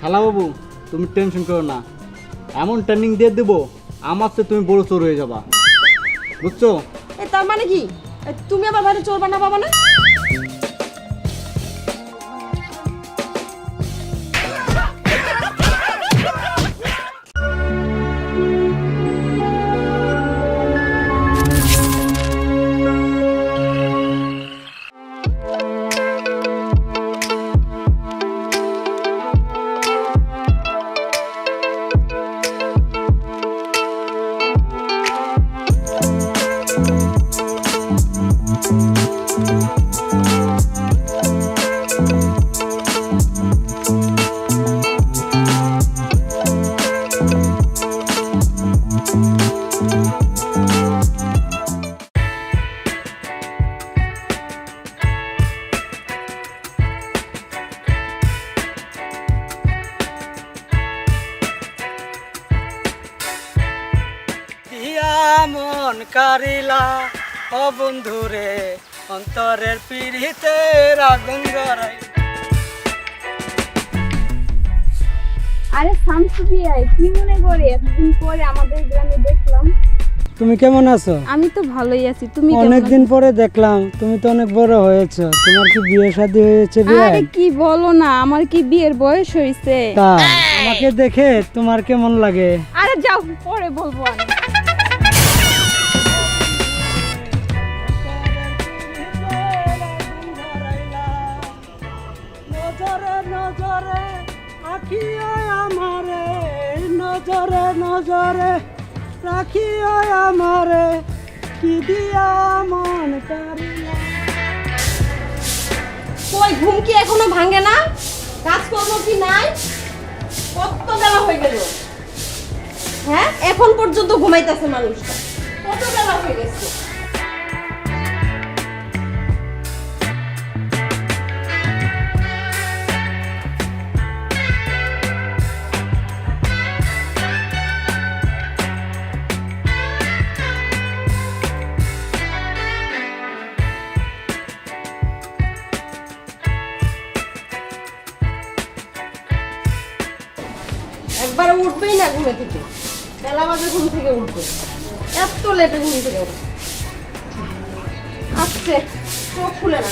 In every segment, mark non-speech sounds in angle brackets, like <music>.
শালা বাবু, তুমি টেনশন করো না। এমন ট্রেনিং দিয়ে দেবো, আমার তো তুমি বড় চোর হয়ে যাবা। বুঝছ? এ তার মানে কি? তুমি আবার বাইরে চোর বানা বাবা না অন্তরের পিড়িতে আগুন ধরাই আরে শামসু বিয়াই কি মনে করে? এতদিন পরে আমাদের গ্রামে দেখলাম। তুমি কেমন আছো? আমি তো ভালোই আছি তুমি কেমন অনেকদিন পরে দেখলাম তুমি তো অনেক বড় হয়েছো। তোমার কি বিয়ে শাদী হয়েছে বিয়ে আরে কি বলো না আমার কি বিয়ের বয়স হয়েছে? তা আমাকে দেখে তোমার কেমন লাগে? আরে যাও পরে বলব আমি। আখিও আমারে, নজরে নজরে রাখিও আমারে, কি দিয়া মন কারিলা কই ঘুম কি এখনও ভাঙে না? কাজকর্ম কি নাই? কত বেলা হয়ে গেল। হ্যাঁ এখন পর্যন্ত ঘুমাইতেছে মানুষটা। কত বেলা হয়ে গেছে? ঘুমে থেকে। বেলা বাজে ঘুম থেকে উঠবে এত লেটে ঘুম থেকে উঠবে আসছে। চোখ খুলে না।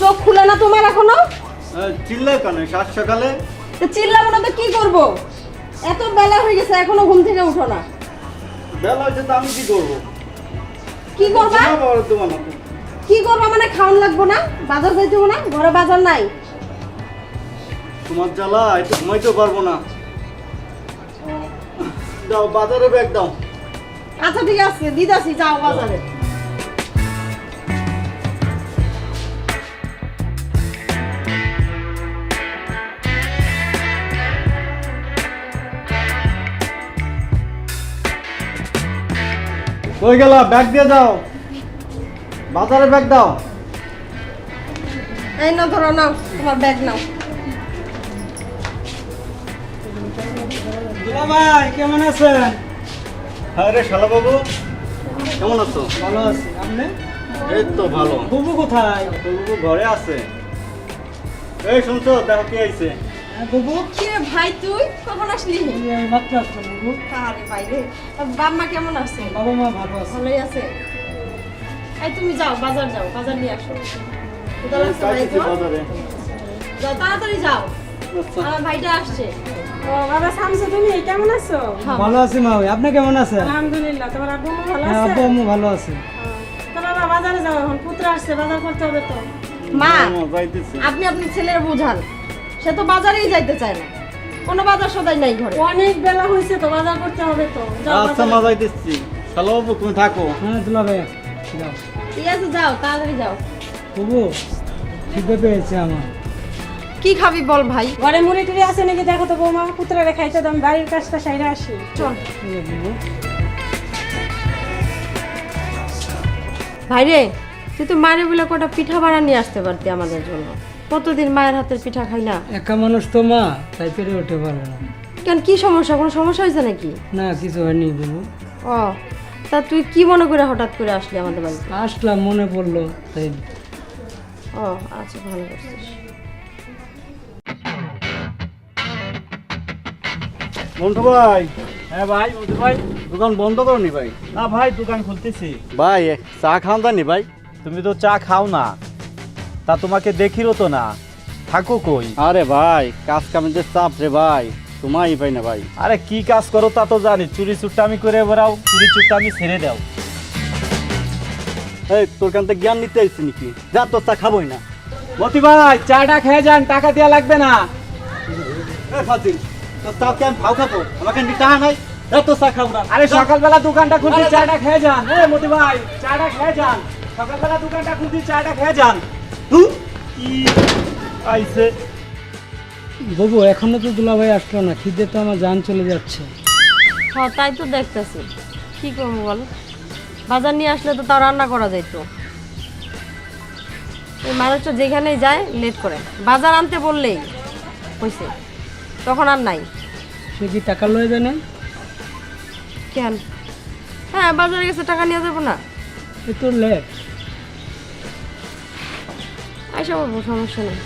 চোখ খুলে না তোমার এখনও? চিল্লাই কেন? সাত সকালে? তো চিল্লাবো না তো কি করব? এত বেলা হয়ে গেছে এখনও ঘুম থেকে উঠো না। বেলা হয়েছে তো আমি কি করব? কি করবা? কি করবা মানে খাওয়ান লাগবো না? বাজার যাইতে না? ঘরে বাজার নাই? তোমার জ্বালা একটু ঘুমাইতেও পারব না। দাও বাজারে ব্যাগ দাও। আচ্ছা ঠিক আছে দিদাসি যাও বাজারে। কই গেল? ব্যাগ দিয়ে দাও। বাজারে ব্যাগ দাও। এই না ধরো নাও তোমার ব্যাগ নাও। ভাই কেমন আছেন? হ্যাঁ রে শালা বাবু কেমন আছো? ভালো আছি। আপনি? এই তো ভালো। বুবু কোথায়? বাবু ঘরে আছে। এই শুনছো দেখো কি আইছে। হ্যাঁ, বুবু। কি রে ভাই তুই? কখন আসলি? মাত্র আসলাম বুবু। আরে ভাই রে বাম্মা কেমন আছে? বাবা মা ভালো আছে। ভালোই আছে। এই তুমি যাও বাজার যাও বাজার নিয়ে আসো। কোথাও লাগছে ভাই তো? তাড়াতাড়ি যাও। আচ্ছা। আমার ভাইটা আসছে। ও বাবা শামসু তুমি কেমন আছো? ভালো আছি মা। আপনি কেমন আছেন? আলহামদুলিল্লাহ তোমার আব্বু ভালো হ্যাঁ আছে? আব্বু আম্মু ভালো আছে। তো বাবা বাজারে যাও এখন পুত্র আসছে বাজার করতে হবে তো। মা আপনি আপনি ছেলের বুঝান। সে তো বাজারেই যাইতে চায় না। কোনো বাজার সদাই নাই ঘরে। অনেক বেলা হয়েছে তো বাজার করতে হবে তো। আচ্ছা মা যাইতেছি। বাবু তুমি থাকো। হ্যাঁ যাও। ঠিক আছে যাও তাড়াতাড়ি যাও। বুবু খিদে পেয়েছে আমার। কি খাবি বল ভাই? ঘরে মুড়ি টুড়ি আছে নাকি দেখো তো বৌমা পুত্রে খাইতে দাম বাড়ির কাজটা সাইডে আসি। চল। ভাই রে তুই তো মায়ের বলে কটা পিঠা বানা নিয়ে আসতে পারতি আমাদের জন্য। কতদিন মায়ের হাতের পিঠা খাই না? একা মানুষ তো মা তাই পেরে উঠতে পারব না। কেন কি সমস্যা? কোনো সমস্যা হয়েছে নাকি? না কিছু হয়নি বুবু ও তা তুই কি মনে করে হঠাৎ করে আসলি আমাদের বাড়িতে? আসলাম মনে পড়ল তাই। ও আচ্ছা ভালো করছিস। বন্ধু ভাই। হ্যাঁ ভাই মধু ভাই দোকান বন্ধ করনি ভাই? না ভাই দোকান খুলতেছি। ভাই চা খাওয়া যায়নি ভাই? তুমি তো চা খাও না। তা তোমাকে দেখিরও তো না। থাকো কই? আরে ভাই কাজ কামিতে চাপ রে ভাই তোমাই পাই না ভাই। আরে কি কাজ করো তা তো জানি চুরি চুট্টামি করে বেড়াও চুরি চুট্টামি ছেড়ে দাও। এই তোর কান থেকে জ্ঞান নিতে আইসি নাকি? যা তোর চা খাবোই না। মতি ভাই চাটা খেয়ে যান টাকা দেওয়া লাগবে না। ফাজিল। তোর চা কেন খাব আমাকে টাকা নাই যা চা খাব না। আরে সকালবেলা দোকানটা খুলছি চাটা খেয়ে যান। এ মতি ভাই চাটা খেয়ে যান। সকালবেলা দোকানটা খুলছি চাটা খেয়ে যান। কি আইছে? বাবু এখনও তো দুলা ভাই আসলো না খিদে তো আমার যান চলে যাচ্ছে। হ্যাঁ তাই তো দেখতেছি। কি করব বল? বাজার নিয়ে আসলে তো তাও রান্না করা যাইতো এই মানুষটা যেখানেই যায় লেট করে। বাজার আনতে বললেই হয়েছে তখন আর নাই। সে কি টাকা লয়ে না কেন? হ্যাঁ বাজারে গেছে টাকা নিয়ে যাব না। এ তো লেট আইসা বলব সমস্যা নেই।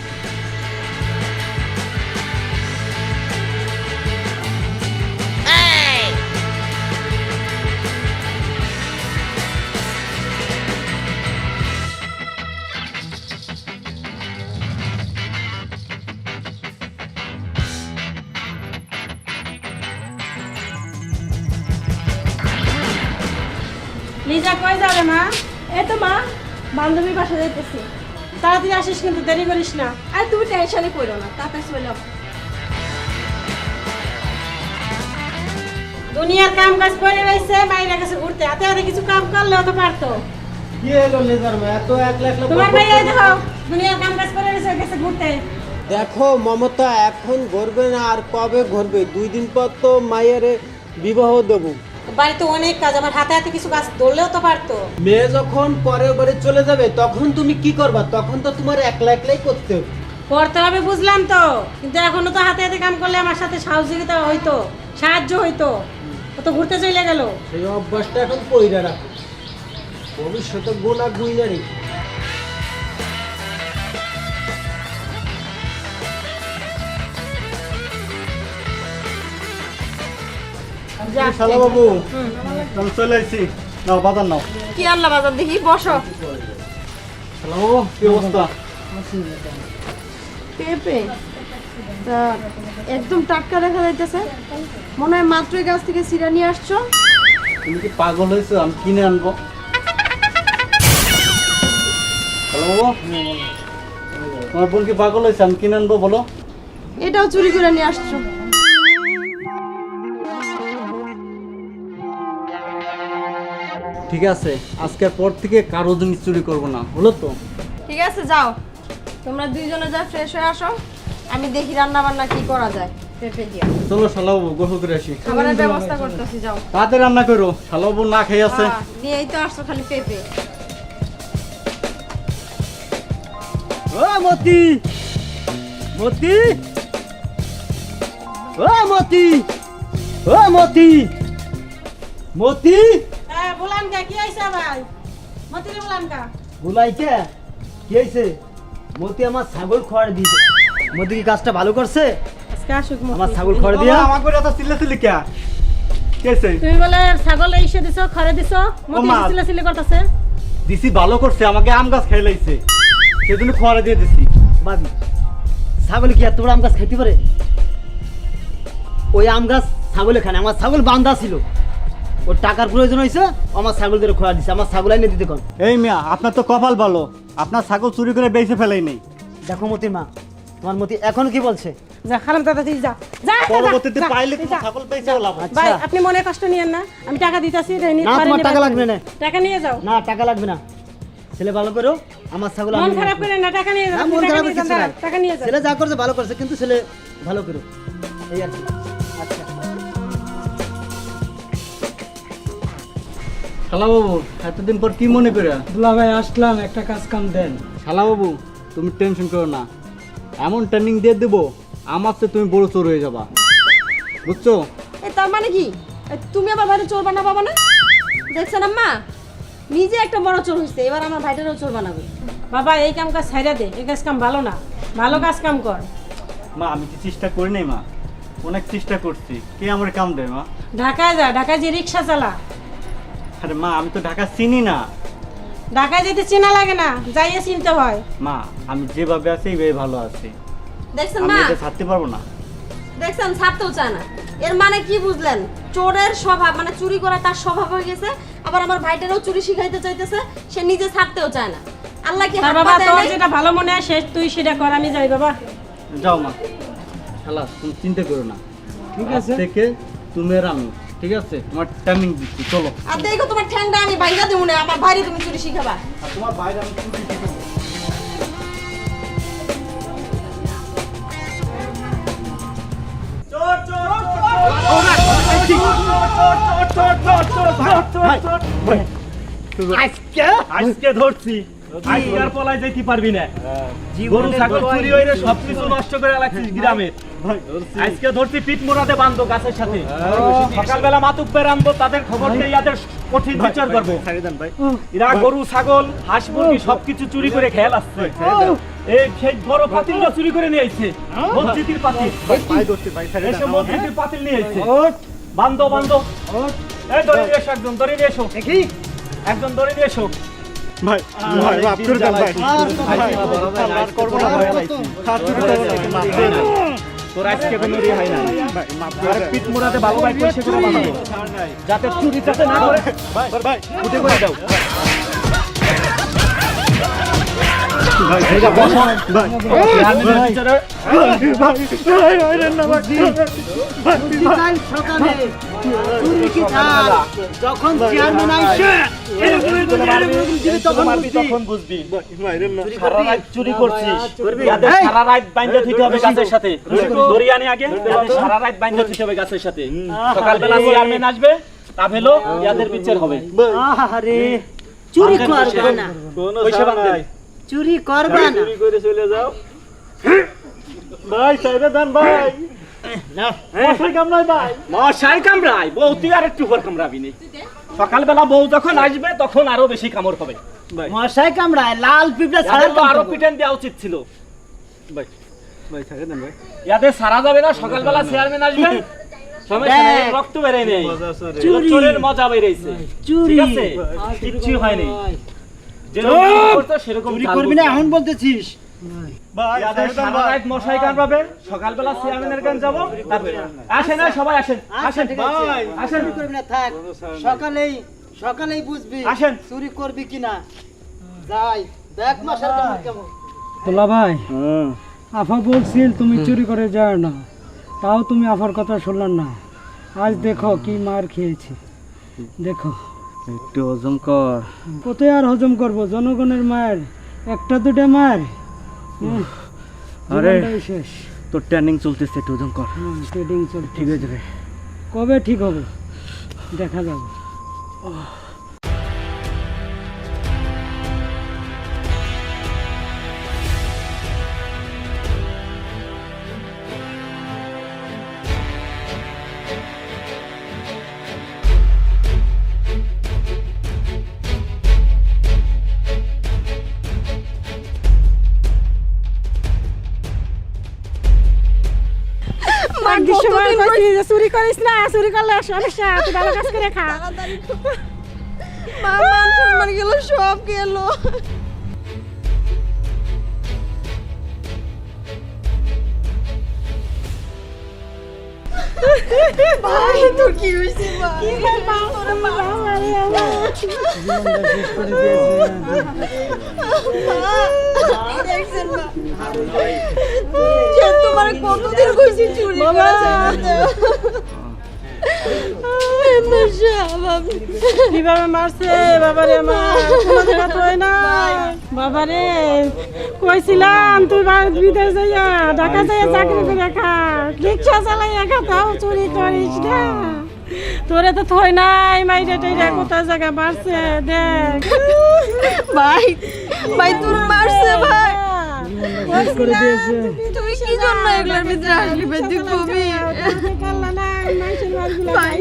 কই যাবে মা? এই তো মা বান্ধবীর বাসা যাইতেছি। তাড়াতাড়ি আসিস কিন্তু দেরি করিস না। আর তুমি টেনশনে করো না তাতে চলে দুনিয়ার কাম কাজ করে রয়েছে বাইরে গেছে ঘুরতে। হাতে হাতে কিছু কাম করলেও তো পারতো? কি হলো লেজার মা এত একলা একলা তোমার ভাই এই দেখো দুনিয়ার কাম কাজ করে রয়েছে গেছে ঘুরতে। দেখো মমতা এখন ঘুরবে না আর কবে ঘুরবে? দুই দিন পর তো মায়ের বিবাহ দেব। বাড়িতে অনেক কাজ আমার হাতে হাতে কিছু কাজ ধরলেও তো পারতো। মেয়ে যখন পরের বাড়ি চলে যাবে তখন তুমি কি করবা? তখন তো তোমার একলা একলাই করতে হবে। করতে হবে বুঝলাম তো কিন্তু এখনও তো হাতে হাতে কাম করলে আমার সাথে সহযোগিতা হইতো সাহায্য হইতো। ও তো ঘুরতে চলে গেল। সেই অভ্যাসটা এখন পইরা রাখো। ভবিষ্যতে গোনা গুইনা রেখো শালা বাবু আমি চলে নাও বাজার নাও। কি আল্লাহ বাজার দেখি বসো। শালা বাবু কি অবস্থা? পেঁপে তা একদম টাটকা দেখা যাইতেছে। মনে হয় মাত্রই গাছ থেকে সিরা নিয়ে আসছো। তুমি কি পাগল হয়েছো? আমি কিনে আনব। হ্যালো তোমার বোন কি পাগল হয়েছে? আমি কিনে আনব বলো। এটাও চুরি করে নিয়ে আসছো। ঠিক আছে আজকের পর থেকে কারও জিনিস চুরি করব না হলো তো? ঠিক আছে যাও। তোমরা দুইজনে যা ফ্রেশ হয়ে আসো আমি দেখি রান্না বান্না কি করা যায়। পেঁপে দিয়া। চলো শালা বাবু গোসল করে আসি। খাবারের ব্যবস্থা করতেছি যাও। তাতে রান্না করো শালা বাবু না খেয়ে আছে। হ্যাঁ, নিয়েই তো আসছো খালি পেঁপে। ও মতি! মতি! ও মতি! ও মতি! মতি! বলান কা কি হয়েছে ভাই? মতিরে বলান কা বুলাইকে কি হয়েছে মতি আমার ছাগল খড় দিয়েছে মতি কি কাজটা ভালো করছে আজকে আসুক মতি। আমার ছাগল খড় দিয়া। আমার করে এত চিল্লা চিল্লি কে কেছে তুমি বলে ছাগল এসে দিছো খরে দিছো? মতি মা। সিলে সিলে করতেছে দিছি ভালো করছে আমাকে আম গাছ সেজন্য খোয়ারে দিয়ে দিছি। বাবি ছাগল কি এত বড় আম গাছ খাইতে পারে ওই আম গাছ ছাগলে খানে আমার ছাগল বান্ধা ছিল ওর টাকার প্রয়োজন হয়েছে আমার ছাগল ধরে খোয়া দিছে আমার ছাগল আইনে দিতে কন এই মিয়া আপনার তো কপাল ভালো। আপনার ছাগল চুরি করে বেঁচে ফেলাই নেই। দেখো মতির মা তোমার মতি এখন কি বলছে? যা খালাম তাড়াতাড়ি যা। যা যা, পরবর্তীতে পাইলে তুমি ছাগল পেয়েছে লাভ ভাই আচ্ছা। আপনি মনে কষ্ট নিয়েন না। আমি টাকা দিতেছি রেনি না, তোমার টাকা লাগবে না। টাকা নিয়ে যাও। না টাকা লাগবে না। ছেলে ভালো করো আমার ছাগল মন খারাপ করে না টাকা নিয়ে যাও মন টাকা নিয়ে যাও ছেলে যা করছে ভালো করছে কিন্তু ছেলে ভালো করো। এই আর কি। শালা বাবু এতদিন পর কি মনে করে দুলা ভাই আসলাম একটা কাজ কাম দেন। শালাবাবু তুমি টেনশন করো না। এমন ট্রেনিং দিয়ে দেবো আমার চেয়ে তুমি বড় চোর হয়ে যাবা। বুঝছ? এই তার মানে কি? তুমি আবার ভাইটা চোর বানা পাবা না দেখছেন আম্মা? নিজে একটা বড় চোর হয়েছে এবার আমার ভাইটারও চোর বানাবে। বাবা এই কাম কাজ ছাইরা দে এই কাজ কাম ভালো না। ভালো কাজ কাম কর। মা আমি তো চেষ্টা করি নাই মা? অনেক চেষ্টা করছি। কে আমার কাম দেয় মা? ঢাকায় যা ঢাকায় যে রিক্সা চালা। আরে মা আমি তো ঢাকা চিনি না। ঢাকায় যেতে চেনা লাগে না যাইয়ে চিনতে হয়। মা আমি যেভাবে আছি এইভাবে ভালো আছি। দেখছেন আমি মা? এটা ছাড়তে পারব না। দেখছেন ছাড়তেও চায় না। এর মানে কি বুঝলেন? চোরের স্বভাব মানে চুরি করা তার স্বভাব হয়ে গেছে আবার আমার ভাইটারও চুরি শিখাইতে চাইতেছে সে নিজে ছাড়তেও চায় না। আল্লাহ কি তার হাত বাবা পা দেয় তোর নাই? যেটা ভালো মনে হয় সে তুই সেটা কর আমি যাই বাবা। যাও মা। খালা তুমি চিন্তা করো না। ঠিক আছে। থেকে তুমি আর আমি ঠিক আছে তোমার টাইমিং দিচ্ছি চলো আর দেখো তোমার ঠ্যাংটা আমি বাইঙ্গা দেবো না আমার ভাইরে তুমি চুরি শিখাবা আর তোমার বাইরে আমি ছুটি দিব। আজকে আজকে ধরছি আজকে পলায় যাইতে পারবি না। গরু ছাগল চুরি হইলে সবকিছু নষ্ট করে লাগছিস গ্রামের আজকে ধরছি পিঠ মোড়াতে বান্ধব গাছের সাথে। সকালবেলা মাতুক পের আনব তাদের খবর দিয়ে ইয়াদের কঠিন বিচার করব। এরা গরু ছাগল হাঁস মুরগি সবকিছু চুরি করে খেয়াল আসছে। এই সেই বড় পাতিলটা চুরি করে নিয়ে আইছে। মসজিদের পাতিল। এসে মসজিদের পাতিল নিয়ে আইছে। বান্ধব বান্ধব। এই ধরে নিয়ে এসো একজন ধরে নিয়ে এসো। একজন ধরে নিয়ে এসো। ভাই ভাই মাফ করে দেন ভাই আর করব না ভয় লাগছে। তোর আজকে কোনো রেহাই নাই তোর পিঠ মোড়াতে ভালো ভাই পয়সা করে বানাবো যাতে চুরি যাতে না করে ভাই ভাই উঠে করে দাও ভাই ভাই ভাই সকালে চুরি কি চাল যখন চেয়ারম্যান আইছে এরকম এরকম এরকম জিনিস তখন বুঝবি। তখন বুঝবি সারা রাত চুরি করছিস। সারা রাত বাইন্ধে থুইতে হবে গাছের সাথে। দড়ি আগে সারা রাত বাইন্ধে থুইতে হবে গাছের সাথে। সকালবেলা চেয়ারম্যান আসবে তা হলো ইয়াদের বিচার হবে। আরে চুরি করবে না। পয়সা বান্ধে চুরি করবে না। চুরি করে চলে যাও। ভাই সাইরে দেন ভাই। মশাই কামড়াই ভাই। মশাই কামড়াই বউ তুই আর একটু পর কামড়াবি নি। সকালবেলা বউ যখন আসবে তখন আরও বেশি কামড় হবে। মশাই কামড়ায় লাল পিঁপড়া ছাড়া তো আরও পিটেন দেওয়া উচিত ছিল। ভাই। থাকে দেন ভাই। ইয়াদের সারা যাবে না সকালবেলা চেয়ারম্যান আসবে। রক্ত বেড়ে নেই। মজা বেড়েছে চুরি। কিচ্ছু হয়নি। যেরকম করতো সেরকম চুরি করবি না এখন বলতেছিস। মশাই গান পাবে। সকালবেলা চেয়ারম্যানের গান যাব। আসেন সবাই আসেন। আসেন। আসেন। চুরি করবি না থাক। সকালেই সকালেই বুঝবি আসেন। চুরি করবি কিনা। যাই দেখ মশার কেমন। তোলা ভাই আফা বলছিল তুমি চুরি করে যাও না। তাও তুমি আফার কথা শুনলাম না। আজ দেখো কি মার খেয়েছি। দেখো। একটু হজম কর। কোথায় আর হজম করব? জনগণের মায়ের। একটা দুটো মায়ের। আরে। শেষ। তোর ট্রেনিং চলতেছে একটু ওজন কর। ট্রেনিং চল ঠিক হয়ে যাবে কবে ঠিক হবে? দেখা যাবে। চুরি করিস না, চুরি করলে সমস্যা, তুই ভালো কাজ করে খা। মা মান সব গেল। ভাই তোর কি হইছে ভাই তোর মা জীবনটা শেষ করে? দিয়েছে দেখছেন মা যে তোমার কতদিন কইছি চুরি <laughs> <laughs> করে ছেড়ে কীভাবে মারছে? বাবারে আমার। কোনো জায়গা তো হয় না? বাবারে কইছিলাম তুই বিদেশ যাইয়া ঢাকা যাইয়া চাকরি করে খা। রিক্সা চালাইয়া খা তাও চুরি করিস না। তোরে তো থই নাই মাইরে টাইরে কোথায় জায়গা মারছে দেখ। ভাই ভাই তোর মারছে ভাই। তুই কি জন্য এগুলোর ভিতরে আসলি তুই কবি? ভাই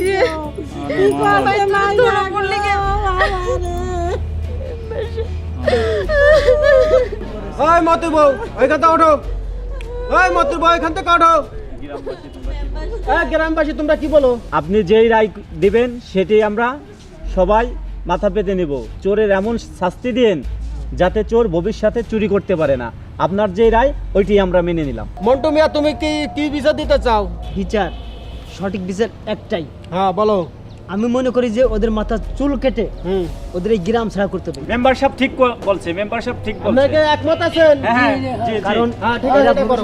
ওই মতুর বউ ওইখান থেকে ওঠো। ওই মতুর বউ এখান থেকে ওঠো। হ্যাঁ গ্রামবাসী তোমরা কি বলো? আপনি যেই রায় দিবেন সেটি আমরা সবাই মাথা পেতে নেব। চোরের এমন শাস্তি দিন যাতে চোর ভবিষ্যতে চুরি করতে পারে না। আপনার যেই রায় ওইটি আমরা মেনে নিলাম। মন্টু মিয়া তুমি কি কি বিচার দিতে চাও? বিচার সঠিক বিচার একটাই। হ্যাঁ বলো। আমি মনে করি যে ওদের মাথা চুল কেটে ওদের এই গ্রাম ছাড়া করতে হবে মেম্বার সাহেব ঠিক বলছে মেম্বার সাহেব ঠিক আপনাকে একমত আছেন? হ্যাঁ কারণ হ্যাঁ ঠিক আছে করো।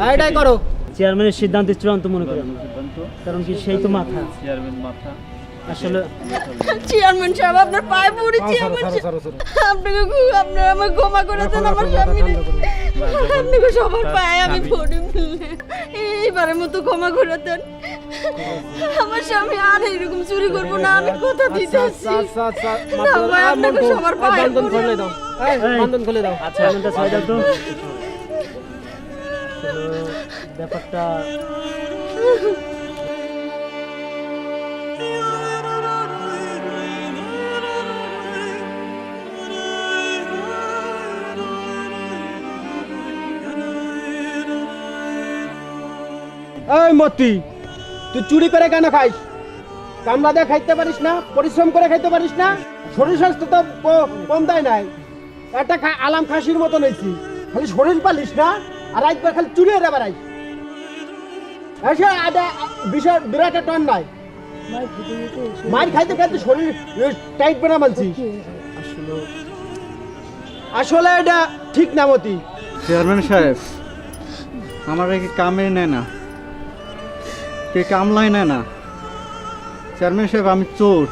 হ্যাঁ, এটাই করো। চেয়ারম্যানের সিদ্ধান্তে চূড়ান্ত মনে করি আমরা। কারণ কি সেই তো মাথা। চেয়ারম্যান মাথা। আসলে চেয়ারম্যান সাহেব আপনার পায়ে পড়ি চেয়ারম্যান আপনাকে খুব আপনার আমার ক্ষমা করে দেন আমার স্বামী আপনাকে সবার পায়ে আমি পড়ি এইবারের মতো ক্ষমা করে দেন। আমার স্বামী আর এরকম চুরি করব না আমি কথা দিতে আসছি। আচ্ছা আচ্ছা না ভাই আপনাকে সবার পায়ে বন্ধন খুলে দাও। বন্ধন খুলে দাও। আচ্ছা চেয়ারম্যানটা ছয় দাও তো ব্যাপারটা এই মতি, তুই চুরি করে কেন খাইস? কামলা দিয়ে খাইতে পারিস না, পরিশ্রম করে খাইতে পারিস না, শরীর স্বাস্থ্য তো কম দেয় নাই। একটা আলাম খাসির মতন হয়েছি খালি শরীর পালিস না, আর একবার খালি চুরি হয়ে বেড়াইস। বিশাল বিরাট টন নাই। মার খাইতে খাইতে শরীর টাইট বানা মানছি আসলে এটা ঠিক না মতি। চেয়ারম্যান সাহেব আমার কামে নেয় না? কে কামলাই নেয় না। চেয়ারম্যান সাহেব, আমি চোর।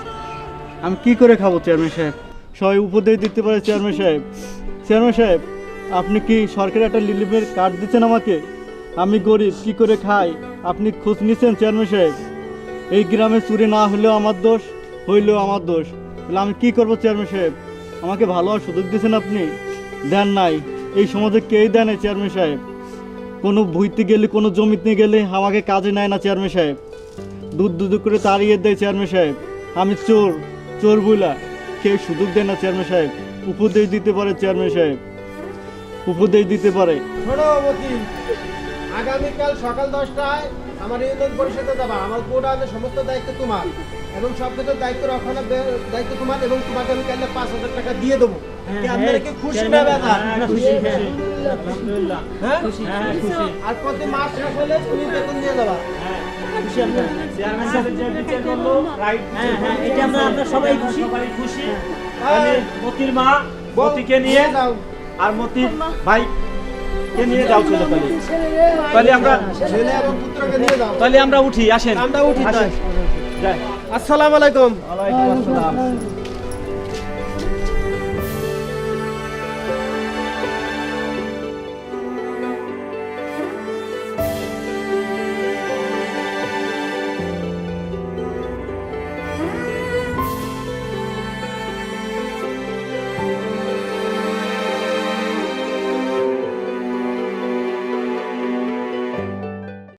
আমি কি করে খাব চেয়ারম্যান সাহেব? সবাই উপদেশ দিতে পারে চেয়ারম্যান সাহেব। চেয়ারম্যান সাহেব, আপনি কি সরকারি একটা লিলিপের কার্ড দিচ্ছেন আমাকে? আমি গরিব, কি করে খাই? আপনি খোঁজ নিচ্ছেন চেয়ারম্যান সাহেব? এই গ্রামে চুরি না হলেও আমার দোষ, হইলেও আমার দোষ। তাহলে আমি কি করব চেয়ারম্যান সাহেব? আমাকে ভালো সুযোগ দিয়েছেন আপনি? দেন নাই। এই সমাজে কেই দেন চেয়ারম্যান সাহেব। কোনো ভুইতে গেলে, কোনো জমিতে গেলে আমাকে কাজে নেয় না চেয়ারম্যান সাহেব। দুধ দুধ করে তাড়িয়ে দেয় চেয়ারম্যান সাহেব। আমি চোর চোর বইলা কেউ সুযোগ দেয় না চেয়ারম্যান সাহেব। উপদেশ দিতে পারে চেয়ারম্যান সাহেব। উপদেশ দিতে পারে। আগামীকাল সকাল দশটায় আমার ইউনিয়ন পরিষদে যাবা। আমার আছে, সমস্ত দায়িত্ব তোমার। এবং সব কিছুর দায়িত্ব রক্ষণের দায়িত্ব তোমার এবং তোমাকে আমি কালকে পাঁচ হাজার টাকা দিয়ে দেবো। আপনারা কি খুশি আমরা খুশি খুশি হ্যাঁ। হ্যাঁ? খুশি আর প্রতি মাস শেষ হলে তুমি বেতন দিয়ে দেবা। হ্যাঁ হ্যাঁ এটা আমরা আমরা সবাই খুশি। সবাই খুশি। তাহলে মতির মা মতিকে নিয়ে আর মতির ভাই কে নিয়ে যাও চলো তাহলে। তাহলে আমরা ছেলে এবং পুত্রকে নিয়ে যাও। তাহলে আমরা উঠি আসেন। আমরা উঠি আসসালামু আলাইকুম। ওয়ালাইকুম আসসালাম।